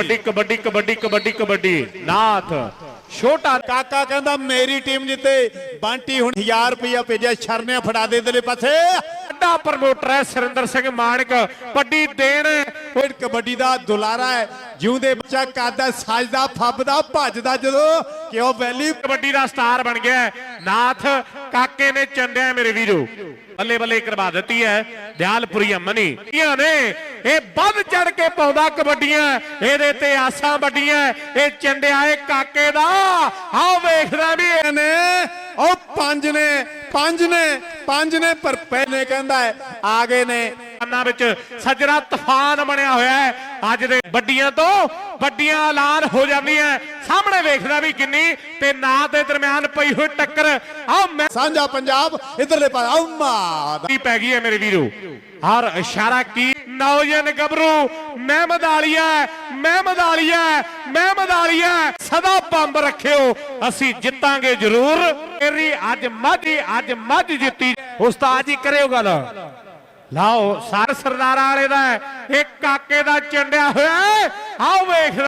ਕਬੱਡੀ ਕਬੱਡੀ ਕਬੱਡੀ ਕਬੱਡੀ ਕਬੱਡੀ ਨਾਥ ਛੋਟਾ ਕਾਕਾ ਕਹਿੰਦਾ ਮੇਰੀ ਟੀਮ ਜਿੱਤੇ ਬੰਟੀ ਹੁਣ 1000 ਰੁਪਇਆ ਭੇਜਿਆ ਸ਼ਰਨਿਆ ਫੜਾ ਦੇ ਇਧਰਲੇ ਪਾਸੇ ਵੱਡਾ ਪ੍ਰਮੋਟਰ ਹੈ ਸੁਰਿੰਦਰ ਸਿੰਘ ਮਾਨਕ ਵੱਡੀ ਦੇਣ। ਉਹ ਕਬੱਡੀ ਦਾ ਦੁਲਾਰਾ ਹੈ ਜਿਉਂਦੇ ਬੱਚਾ ਕਾਦਾ ਸੱਜਦਾ ਫੱਬਦਾ ਭੱਜਦਾ ਜਦੋਂ ਕਿ ਉਹ ਵੈਲੀ ਕਬੱਡੀ ਦਾ ਸਟਾਰ ਬਣ ਗਿਆ। ਨਾਥ ਕਾਕੇ ਨੇ ਚੰਡਿਆ ਮੇਰੇ ਵੀਰੋ। ਬੱਲੇ ਬੱਲੇ ਕਰਵਾ ਦਿੱਤੀ ਹੈ ਦਿਆਲਪੁਰੀ ਅਮਨੀ। ਇਹ ਨੇ, ਇਹ ਵੱਧ ਚੜ ਕੇ ਪਾਉਂਦਾ ਕਬੱਡੀਆਂ। ਇਹਦੇ ਤੇ ਆਸਾਂ ਵੱਡੀਆਂ। ਇਹ ਚੰਡਿਆ ਏ ਕਾਕੇ ਦਾ। ਆਓ ਵੇਖਦਾ ਵੀ ਇਹਨੇ ਉਹ ਪੰਜ ਨੇ ਪੰਜ ਨੇ ਪੰਜ ਨੇ, ਪਰ ਪਹਿਲੇ ਕਹਿੰਦਾ ਆ ਗਏ ਨੇ। ਅੰਨਾ ਵਿੱਚ ਸੱਜਣਾ ਤੂਫਾਨ ਬਣਿਆ ਹੋਇਆ ਹੈ। ਅੱਜ ਦੇ ਵੱਡੀਆਂ ਤੋਂ ਵੱਡੀਆਂ ਐਲਾਨ ਹੋ ਜਾਂਦੀਆਂ ਸਾਹਮਣੇ ਵੇਖਦਾ ਵੀ ਕਿੰਨੀ ਤੇ ਨਾ ਦੇ ਦਰਮਿਆਨ ਪਈ ਹੋਈ ਟੱਕਰ। ਆਹ ਮੈਂ ਸਾਂਝਾ ਪੰਜਾਬ ਇਧਰਲੇ ਪਾਸੇ ਅੰਮਾ ਕੀ ਪੈ ਗਈ ਹੈ ਮੇਰੇ ਵੀਰੋ? ਹਰ ਇਸ਼ਾਰਾ ਕੀ? ਨੌਜਨ ਗੱਭਰੂ ਮਹਿਮਦ ਆਲੀਆ ਮਹਿਮਦ ਆਲੀਆ ਮਹਿਮਦ ਆਲੀਆ ਸਦਾ ਬੰਬ ਰੱਖਿਓ ਅਸੀਂ ਜਿੱਤਾਂਗੇ ਜ਼ਰੂਰ। ਮੇਰੀ ਅੱਜ ਮਾਝੀ ਅੱਜ ਮੱਝ ਜਿੱਤੀ। ਉਸਤਾਦ ਜੀ ਕਰਿਓ ਗੱਲ। ਲਾਓ ਸਰ ਸਰਦਾਰਾਂ ਵਾਲੇ ਦਾ ਹੈ, ਇਹ ਕਾਕੇ ਦਾ ਚੰਡਿਆ ਹੋਇਆ ਆਓ ਵੇਖ